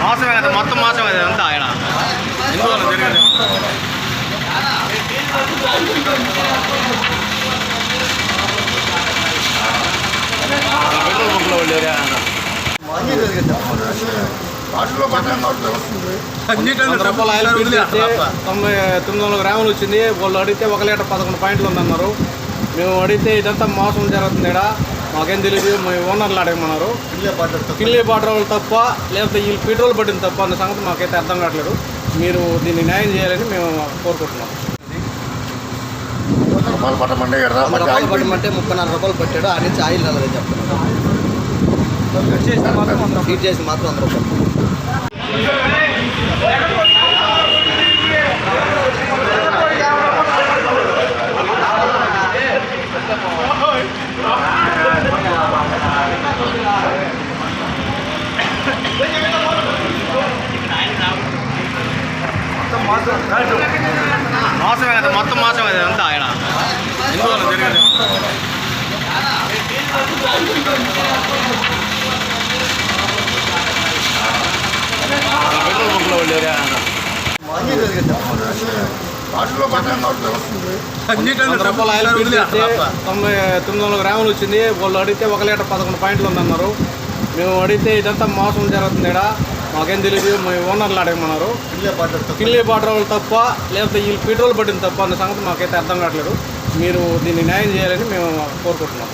మోసమే కదా మొత్తం మోసమే కదా అంతా ఆయన. ఎందువల్ల జరిగింది? పెట్రోల్ వాళ్ళు వంద రూపాయలు ఆయిల్ తొంభై తొమ్మిది వందల గ్రాములు వచ్చింది. వాళ్ళు అడిగితే ఒక లీటర్ పదకొండు పాయింట్లు ఉందన్నారు. మేము అడిగితే ఇదంతా మోసం జరుగుతుంది ఇక్కడ మాకేం తెలియదు మీ ఓనర్లు అడగమన్నారు. కిల్లీ బాటర్ వాళ్ళు తప్ప లేకపోతే వీళ్ళు పెట్రోల్ పట్టింది తప్ప అన్న సంగతి మాకైతే అర్థం కావట్లేదు. మీరు దీన్ని న్యాయం చేయాలని మేము కోరుకుంటున్నాం. రూపాయలు వంద రూపాయలు పట్టమంటే ముప్పై నాలుగు రూపాయలు పట్టాడు ఆ నుంచి ఆయిల్ నెలదని చెప్తున్నాడు. ఫీడ్ చేసి మాత్రం వంద రూపాయలు. మోసమే కదా మొత్తం మోసమే కదా అంతా ఆయన. ఎందువల్ల జరిగింది? పెట్రోల్ రూపాయలు ఆయిల్ తొంభై తొమ్మిది వందల గ్రాములు వచ్చింది. వాళ్ళు అడిగితే ఒక లీటర్ పదకొండు పాయింట్లు ఉందన్నారు మేము అడిగితే ఇదంతా మోసం జరుగుతుంది ఇక్కడ మాకేం తెలియదు మీ ఓనర్లు అడగమన్నారు. కిల్లీ బాటర్ తప్ప లేకపోతే వీళ్ళు పెట్రోల్ పట్టింది తప్ప అన్న సంగతి మాకైతే అర్థం కావట్లేదు. మీరు దీన్ని న్యాయం చేయాలని మేము కోరుకుంటున్నాం.